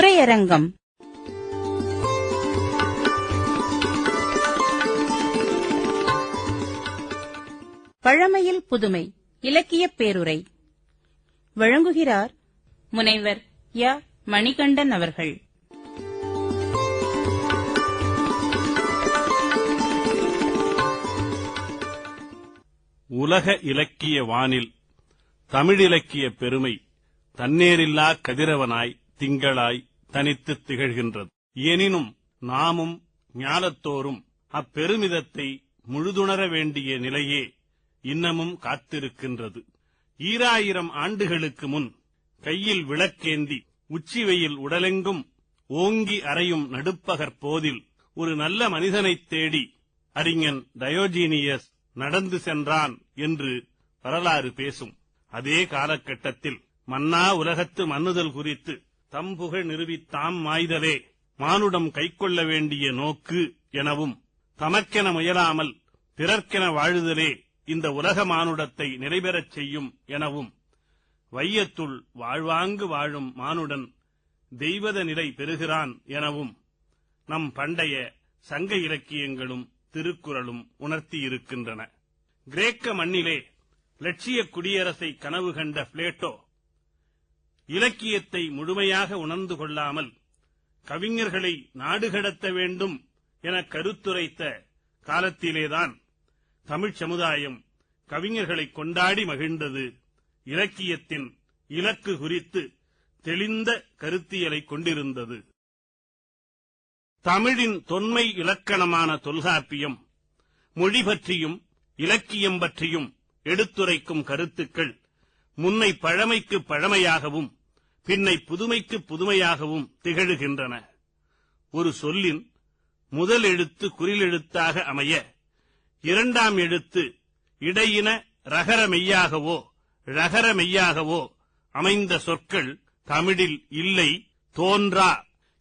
உரையரங்கம். பழமையில் புதுமை இலக்கியப் பேருரை. வழங்குகிறார் முனைவர் ய. மணிகண்டன் அவர்கள். உலக இலக்கிய வானில் தமிழிலக்கிய பெருமை தன்னேரில்லா கதிரவனாய் திங்களாய் தனித்துத் திகழ்கின்றது. எனினும் நாமும் ஞானத்தோறும் அப்பெருமிதத்தை முழுதுணர வேண்டிய நிலையே இன்னமும் காத்திருக்கின்றது. ஈராயிரம் ஆண்டுகளுக்கு முன் கையில் விளக்கேந்தி உச்சி வெயில் உடலெங்கும் ஓங்கி அறையும் நடுப்பகற் போதில் ஒரு நல்ல மனிதனைத் தேடி அறிஞன் டயோஜீனியஸ் நடந்து சென்றான் என்று வரலாறு பேசும். அதே காலகட்டத்தில் மன்னா உலகத்து மன்னுதல் குறித்து தம்புகழ் நிறுவித்தாம் மாய்தலே. மானுடம் கைக்கொள்ள வேண்டிய நோக்கு எனவும் தமக்கென முயலாமல் பிறர்க்கென வாழுதலே இந்த உலக மானுடத்தை நிறைபெறச் செய்யும் எனவும் வையத்துள் வாழ்வாங்கு வாழும் மானுடன் தெய்வத நிலை பெறுகிறான் எனவும் நம் பண்டைய சங்க இலக்கியங்களும் திருக்குறளும் உணர்த்தியிருக்கின்றன. கிரேக்க மண்ணிலே லட்சிய குடியரசை கனவு கண்ட பிளேட்டோ இலக்கியத்தை முழுமையாக உணர்ந்து கொள்ளாமல் கவிஞர்களை நாடுகடத்த வேண்டும் என கருத்துரைத்த காலத்திலேதான் தமிழ் சமுதாயம் கவிஞர்களை கொண்டாடி மகிழ்ந்தது. இலக்கியத்தின் இலக்கு குறித்து தெளிந்த கருத்தியலை கொண்டிருந்தது. தமிழின் தொன்மை இலக்கணமான தொல்காப்பியம் மொழி பற்றியும் இலக்கியம் பற்றியும் எடுத்துரைக்கும் கருத்துக்கள் முன்னை பழமைக்கு பழமையாகவும் பின்னை புதுமைக்கு புதுமையாகவும் திகழுகின்றன. ஒரு சொல்லின் முதல் எழுத்து குறிலெழுத்தாக அமைய இரண்டாம் எழுத்து இடையின ரகர மெய்யாகவோ ழகர மெய்யாகவோ அமைந்த சொற்கள் தமிழில் இல்லை தோன்றா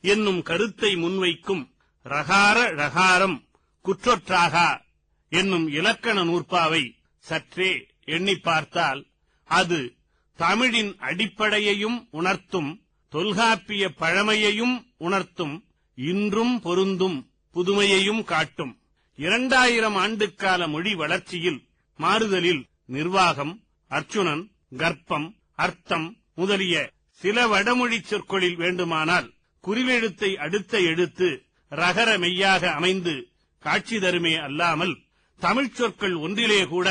என்னும் கருத்தை முன்வைக்கும் ரகார ழகாரம் குற்றொற்றாகா என்னும் இலக்கண நூற்பாவை சற்றே எண்ணி பார்த்தால் அது தமிழின் அடிப்படையையும் உணர்த்தும் தொல்காப்பிய பழமையையும் உணர்த்தும் இன்றும் பொருந்தும் புதுமையையும் காட்டும். இரண்டாயிரம் ஆண்டுக்கால மொழி வளர்ச்சியில் மாறுதலில் நிர்வாகம் அர்ச்சுனன் கர்ப்பம் அர்த்தம் முதலிய சில வடமொழி சொற்களில் வேண்டுமானால் குறிவெழுத்தை அடுத்த எழுத்து ரகர மெய்யாக அமைந்து காட்சி தருமே அல்லாமல் தமிழ்ச் சொற்கள் ஒன்றிலே கூட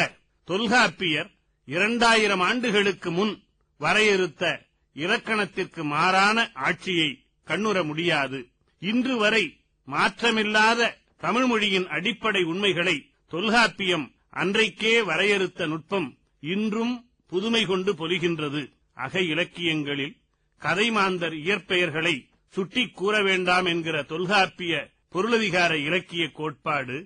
தொல்காப்பியர் இரண்டாயிரம் ஆண்டுகளுக்கு முன் வரையறுத்த இலக்கணத்திற்கு மாறான ஆட்சியை கண்ணுற முடியாது. இன்று வரை மாற்றமில்லாத தமிழ்மொழியின் அடிப்படை உண்மைகளை தொல்காப்பியம் அன்றைக்கே வரையறுத்த நுட்பம் இன்றும் புதுமை கொண்டு பொலிகின்றது அக இலக்கியங்களில் கதைமாந்தர் இயற்பெயர்களை சுட்டிக் கூற வேண்டாம் என்கிற தொல்காப்பிய பொருளதிகார இலக்கிய கோட்பாடு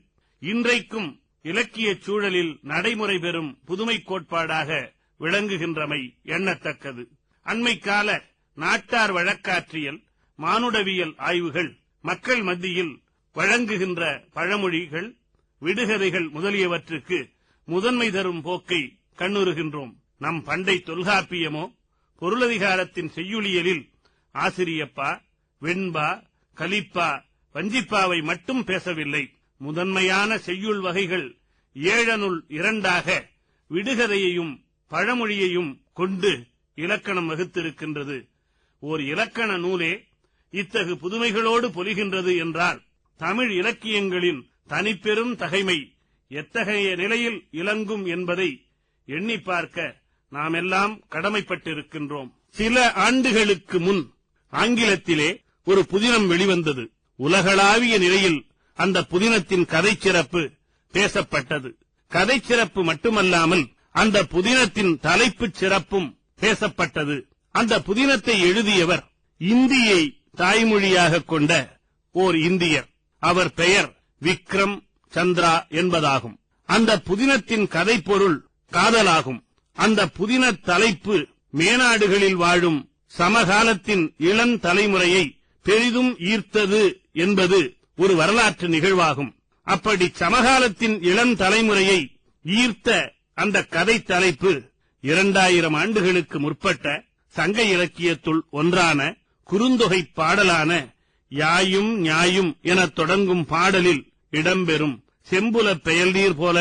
இன்றைக்கும் இலக்கியச் சூழலில் நடைமுறை பெறும் புதுமை கோட்பாடாக விளங்குகின்றமை எண்ணத்தக்கது. அண்மைக்கால நாட்டார் வழக்காற்றியல் மானுடவியல் ஆய்வுகள் மக்கள் மத்தியில் வழங்குகின்ற பழமொழிகள் விடுகதைகள் முதலியவற்றுக்கு முதன்மை தரும் போக்கை கண்ணுறுகின்றோம். நம் பண்டை தொல்காப்பியமோ பொருளதிகாரத்தின் செய்யுளியலில் ஆசிரியப்பா வெண்பா கலிப்பா வஞ்சிப்பாவை மட்டும் பேசவில்லை. முதன்மையான செய்யுள் வகைகள் ஏழனுள் இரண்டாக விடுகதையையும் பழமொழியையும் கொண்டு இலக்கணம் வகுத்திருக்கின்றது. ஓர் இலக்கண நூலே இத்தகு புதுமைகளோடு பொலிகின்றது என்றால் தமிழ் இலக்கியங்களின் தனிப்பெரும் தகைமை எத்தகைய நிலையில் இலங்கும் என்பதை எண்ணி பார்க்க நாமெல்லாம் கடமைப்பட்டிருக்கின்றோம். சில ஆண்டுகளுக்கு முன் ஆங்கிலத்திலே ஒரு புதினம் வெளிவந்தது. உலகளாவிய நிலையில் அந்த புதினத்தின் கதை சிறப்பு பேசப்பட்டது. கதை சிறப்பு மட்டுமல்லாமல் அந்த புதினத்தின் தலைப்பு சிறப்பும் பேசப்பட்டது. அந்த புதினத்தை எழுதியவர் இந்தியை தாய்மொழியாக கொண்ட ஓர் இந்தியர். அவர் பெயர் விக்ரம் சந்திரா என்பதாகும். அந்த புதினத்தின் கதை பொருள் காதலாகும். அந்த புதின தலைப்பு மேனாடுகளில் வாழும் சமகாலத்தின் இளம் தலைமுறையை பெரிதும் ஈர்த்தது என்பது ஒரு வரலாற்று நிகழ்வாகும். அப்படி சமகாலத்தின் இளம் தலைமுறையை ஈர்த்த அந்த கதை தலைப்பு இரண்டாயிரம் ஆண்டுகளுக்கு முற்பட்ட சங்க இலக்கியத்துள் ஒன்றான குறுந்தொகை பாடலான யாயும் ஞாயும் என தொடங்கும் பாடலில் இடம்பெறும் செம்புல பெயல்நீர் போல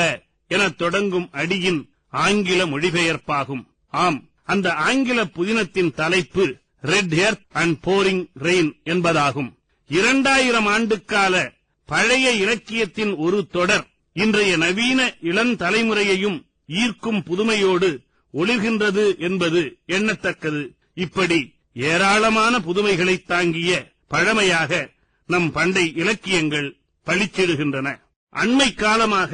என தொடங்கும் அடியின் ஆங்கில மொழிபெயர்ப்பாகும். ஆம் அந்த ஆங்கில புதினத்தின் தலைப்பு Red Earth and Pouring Rain என்பதாகும். இரண்டாயிரம் ஆண்டுக்கால பழைய இலக்கியத்தின் ஒரு தொடர் இன்றைய நவீன இளந்தலைமுறையையும் ஈர்க்கும் புதுமையோடு ஒளிர்கின்றது என்பது எண்ணத்தக்கது. இப்படி ஏராளமான புதுமைகளை தாங்கிய பழமையாக நம் பண்டை இலக்கியங்கள் பளிச்சிடுகின்றன அண்மை காலமாக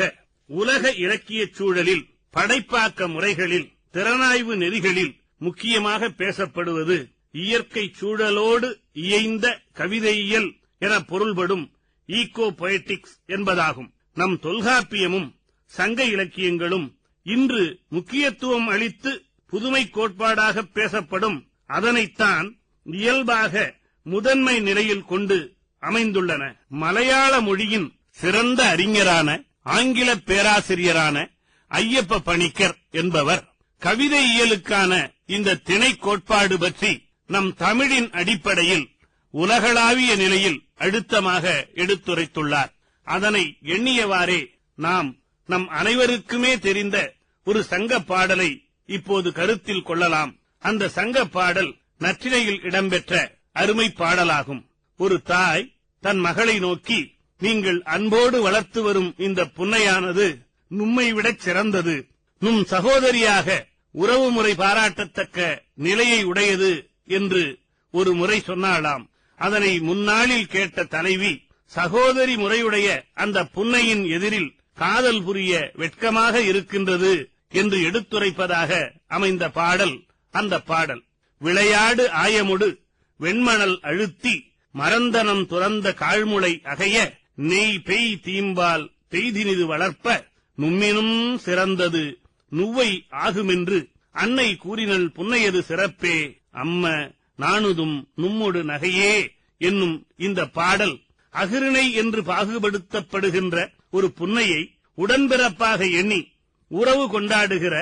உலக இலக்கியச் சூழலில் படைப்பாக்க முறைகளில் திறனாய்வு நெறிகளில் முக்கியமாக பேசப்படுவது இயற்கை சூழலோடு இயைந்த கவிதையியல் என பொருள்படும் ஈகோ பொயட்டிக்ஸ் என்பதாகும். நம் தொல்காப்பியமும் சங்க இலக்கியங்களும் இன்று முக்கியத்துவம் அளித்து புதுமை கோட்பாடாக பேசப்படும் அதனைத்தான் இயல்பாக முதன்மை நிலையில் கொண்டு அமைந்துள்ளன. மலையாள மொழியின் சிறந்த அறிஞரான ஆங்கில பேராசிரியரான ஐயப்ப பணிக்கர் என்பவர் கவிதை இயலுக்கான இந்த திணை கோட்பாடு பற்றி நம் தமிழின் அடிப்படையில் உலகளாவிய நிலையில் அழுத்தமாக எடுத்துரைத்துள்ளார். அதனை எண்ணியவாறே நாம் நம் அனைவருக்குமே தெரிந்த ஒரு சங்க பாடலை இப்போது கருத்தில் கொள்ளலாம். அந்த சங்க பாடல் நற்றினையில் இடம்பெற்ற அருமை பாடலாகும். ஒரு தாய் தன் மகளை நோக்கி நீங்கள் அன்போடு வளர்த்து வரும் இந்த புன்னையானது நும்மை விடச் சிறந்தது. நும் சகோதரியாக உறவுமுறை பாராட்டத்தக்க நிலையை உடையது என்று ஒரு முறை சொன்னாளாம். அதனை முன்னாளில் கேட்ட தலைவி சகோதரி முறையுடைய அந்த புன்னையின் எதிரில் காதல் புரிய வெட்கமாக இருக்கின்றது என்று எடுத்துரைப்பதாக அமைந்த பாடல் அந்த பாடல். விளையாடு ஆயமுடு வெண்மணல் அழுத்தி மரந்தனம் துறந்த காழ்முளை அகைய நெய் பெய் தீம்பால் பெய்தினிது வளர்ப்ப நும்மினும் சிறந்தது நுவ்வை ஆகுமென்று அன்னை கூறினல் புன்னையது சிறப்பே அம்ம நானுதும் நும்மொடு நகையே என்னும் இந்த பாடல் அகிருணை என்று பாகுபடுத்தப்படுகின்ற ஒரு புன்னையை உடன்பிறப்பாக எண்ணி உறவு கொண்டாடுகிற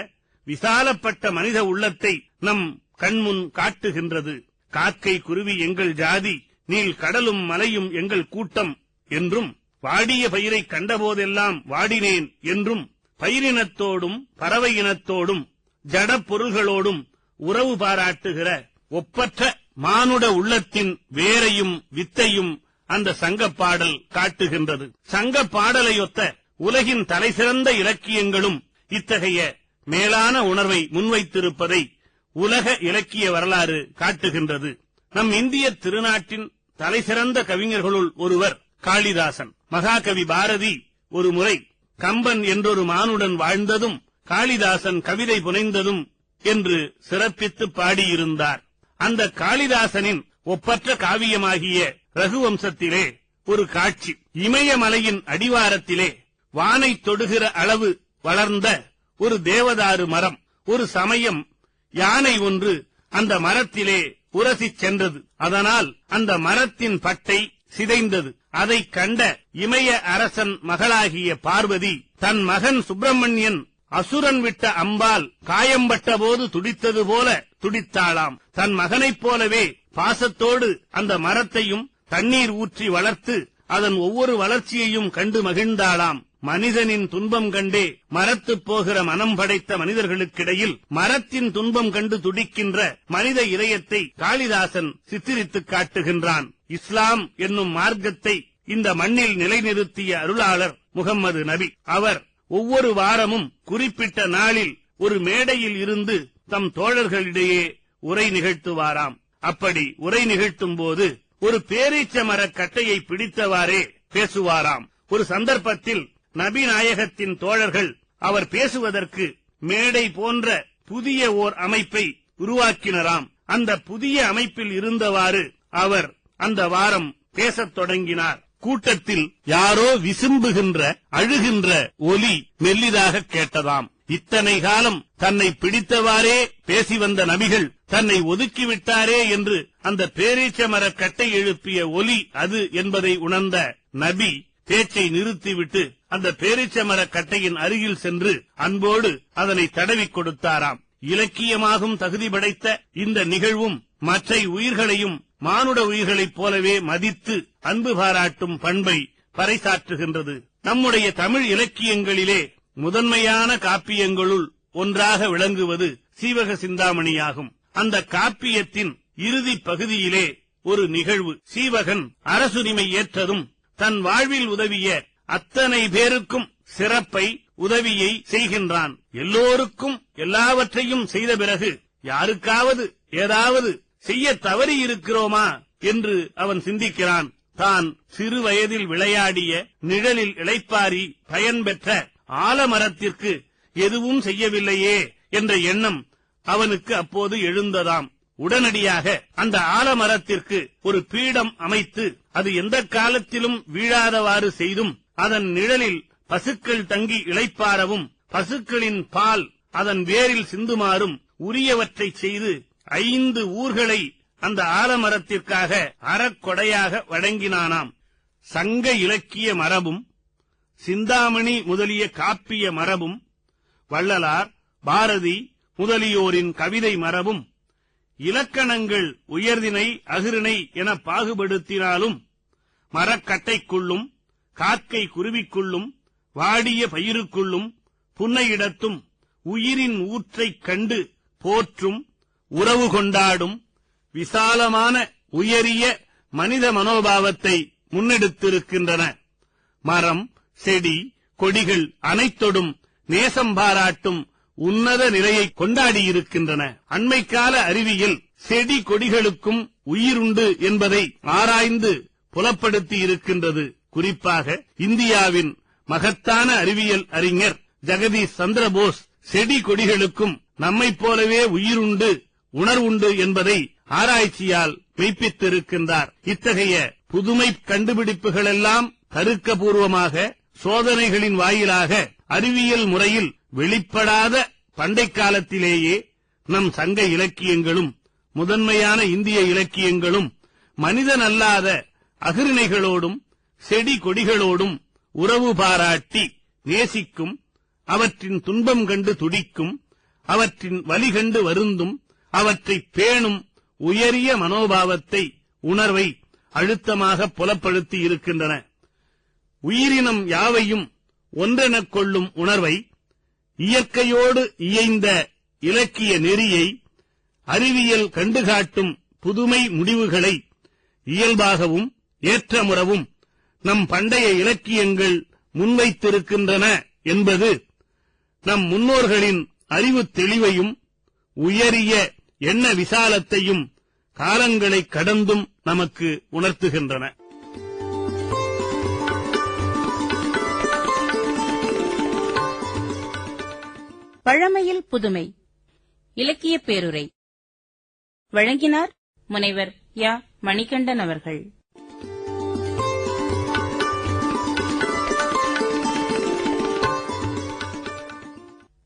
விசாலப்பட்ட மனித உள்ளத்தை நம் கண்முன் காட்டுகின்றது. காக்கை குருவி எங்கள் ஜாதி நீல் கடலும் மலையும் எங்கள் கூட்டம் என்றும் வாடிய பயிரை கண்டபோதெல்லாம் வாடினேன் என்றும் பயிரினத்தோடும் பறவை இனத்தோடும் ஜடப் பொருள்களோடும் உறவு பாராட்டுகிற ஒப்பற்ற மானுட உள்ளத்தின் வேரையும் வித்தையும் அந்த சங்கப்பாடல் காட்டுகின்றது. சங்கப் பாடலையொத்த உலகின் தலைசிறந்த இலக்கியங்களும் இத்தகைய மேலான உணர்வை முன்வைத்திருப்பதை உலக இலக்கிய வரலாறு காட்டுகின்றது. நம் இந்திய திருநாட்டின் தலைசிறந்த கவிஞர்களுள் ஒருவர் காளிதாசன். மகாகவி பாரதி ஒரு முறை கம்பன் என்றொரு மானுடன் வாழ்ந்ததும் காளிதாசன் கவிதை புனைந்ததும் என்று சிறப்பித்து பாடியிருந்தார். அந்த காளிதாசனின் ஒப்பற்ற காவியமாகிய ரகுவம்சத்திலே ஒரு காட்சி. இமயமலையின் அடிவாரத்திலே வானை தொடுகிற அளவு வளர்ந்த ஒரு தேவதாரு மரம் ஒரு சமயம் யானை ஒன்று அந்த மரத்திலே உரசி சென்றது. அதனால் அந்த மரத்தின் பட்டை சிதைந்தது. அதைக் கண்ட இமய அரசன் மகளாகிய பார்வதி தன் மகன் சுப்பிரமணியன் அசுரன் விட்ட அம்பால் காயம்பட்ட போது துடித்தது போல துடித்தாளாம். தன் மகனைப் போலவே பாசத்தோடு அந்த மரத்தையும் தண்ணீர் ஊற்றி வளர்த்து அதன் ஒவ்வொரு வளர்ச்சியையும் கண்டு மகிழ்ந்தாளாம். மனிதனின் துன்பம் கண்டே மரத்துப் போகிற மனம் படைத்த மனிதர்களுக்கிடையில் மரத்தின் துன்பம் கண்டு துடிக்கின்ற மனித இதயத்தை காளிதாசன் சித்திரித்துக் காட்டுகின்றான். இஸ்லாம் என்னும் மார்க்கத்தை இந்த மண்ணில் நிலைநிறுத்திய அருளாளர் முகம்மது நபி. அவர் ஒவ்வொரு வாரமும் குறிப்பிட்ட நாளில் ஒரு மேடையில் இருந்து தம் தோழர்களிடையே உரை நிகழ்த்துவாராம். அப்படி உரை நிகழ்த்தும் போது ஒரு பேரீச்ச மரக் கட்டையை பிடித்தவாறே பேசுவாராம். ஒரு சந்தர்ப்பத்தில் நபி நாயகத்தின் தோழர்கள் அவர் பேசுவதற்கு மேடை போன்ற புதிய ஓர் அமைப்பை உருவாக்கினராம். அந்த புதிய அமைப்பில் இருந்தவாறு அவர் அந்த வாரம் பேசத் தொடங்கினார். கூட்டத்தில் யாரோ விசும்புகின்ற அழுகின்ற ஒலி மெல்லிதாக கேட்டதாம். இத்தனை காலம் தன்னை பிடித்தவாறே பேசி வந்த நபிகள் தன்னை ஒதுக்கிவிட்டாரே என்று அந்த பேரீச்ச கட்டை எழுப்பிய ஒலி அது என்பதை உணர்ந்த நபி பேச்சை நிறுத்திவிட்டு அந்த பேரீச்ச மரக் கட்டையின் அருகில் சென்று அன்போடு அதனை தடவிக் கொடுத்தாராம். இலக்கியமாகும் தகுதி படைத்த இந்த நிகழ்வும் மற்ற உயிர்களையும் மானுட உயிர்களைப் போலவே மதித்து அன்பு பாராட்டும் பண்பை பறைசாற்றுகின்றது. நம்முடைய தமிழ் இலக்கியங்களிலே முதன்மையான காப்பியங்களுள் ஒன்றாக விளங்குவது சீவக சிந்தாமணியாகும். அந்த காப்பியத்தின் இறுதி பகுதியிலே ஒரு நிகழ்வு. சீவகன் அரசுரிமை ஏற்றதும் தன் வாழ்வில் உதவிய அத்தனை பேருக்கும் சிறப்பை உதவியை செய்கின்றான். எல்லோருக்கும் எல்லாவற்றையும் செய்த பிறகு யாருக்காவது ஏதாவது செய்ய தவறி இருக்கிறோமா என்று அவன் சிந்திக்கிறான். தான் சிறு வயதில் விளையாடிய நிழலில் இளைப்பாரி பயன் பெற்ற ஆலமரத்திற்கு எதுவும் செய்யவில்லையே என்ற எண்ணம் அவனுக்கு அப்போது எழுந்ததாம். உடனடியாக அந்த ஆலமரத்திற்கு ஒரு பீடம் அமைத்து அது எந்த காலத்திலும் வீழாதவாறு செய்தும் அதன் நிழலில் பசுக்கள் தங்கி இளைப்பாரவும் பசுக்களின் பால் அதன் வேரில் சிந்துமாறும் உரியவற்றை செய்து ஐந்து ஊர்களை அந்த ஆலமரத்திற்காக அறக்கொடையாக வழங்கினானாம். சங்க இலக்கிய மரபும் சிந்தாமணி முதலிய காப்பிய மரபும் வள்ளலார் பாரதி முதலியோரின் கவிதை மரபும் இலக்கணங்கள் உயர்தினை அகிரிணை என பாகுபடுத்தினாலும் மரக்கட்டைக்குள்ளும் காக்கை குருவிக்குள்ளும் வாடிய பயிருக்குள்ளும் புன்னையிடத்தும் உயிரின் ஊற்றைக் கண்டு போற்றும் உறவு கொண்டாடும் விசாலமான உயரிய மனித மனோபாவத்தை முன்னெடுத்திருக்கின்றன. மரம் செடி கொடிகள் அனைத்தொடும் நேசம் பாராட்டும் உன்னத நிலையை கொண்டாடியிருக்கின்றன. அண்மைக்கால அறிவியல் செடி கொடிகளுக்கும் உயிருண்டு என்பதை ஆராய்ந்து புலப்படுத்தி இருக்கின்றது குறிப்பாக இந்தியாவின் மகத்தான அறிவியல் அறிஞர் ஜெகதீஷ் சந்திரபோஸ் செடி கொடிகளுக்கும் நம்மைப் போலவே உயிருண்டு உணர்வுண்டு என்பதை ஆராய்ச்சியால் மெய்ப்பித்திருக்கின்றார். இத்தகைய புதுமை கண்டுபிடிப்புகளெல்லாம் தருக்கபூர்வமாக சோதனைகளின் வாயிலாக அறிவியல் முறையில் வெளிப்படாத பண்டைக் காலத்திலேயே நம் சங்க இலக்கியங்களும் முதன்மையான இந்திய இலக்கியங்களும் மனிதனல்லாத அகிரிணைகளோடும் செடி கொடிகளோடும் உறவு பாராட்டி நேசிக்கும் அவற்றின் துன்பம் கண்டு துடிக்கும் அவற்றின் வலி கண்டு வருந்தும் அவற்றை பேணும் உயரிய மனோபாவத்தை உணர்வை அழுத்தமாக புலப்படுத்தி இருக்கின்றன. உயிரினம் யாவையும் ஒன்றெனக் கொள்ளும் உணர்வை இயற்கையோடு இயைந்த இலக்கிய நெறியை அறிவியல் கண்டுகாட்டும் புதுமை முடிவுகளை இயல்பாகவும் ஏற்றமுறவும் நம் பண்டைய இலக்கியங்கள் முன்வைத்திருக்கின்றன என்பது நம் முன்னோர்களின் அறிவு தெளிவையும் உயரிய என்ன விசாலத்தையும் காலங்களை கடந்தும் நமக்கு உணர்த்துகின்றன. பழமையில் புதுமை. இலக்கிய பேருரை. வழங்கினார் முனைவர் யா. மணிகண்டன் அவர்கள்.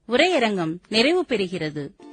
உரையரங்கம் நிறைவு பெறுகிறது.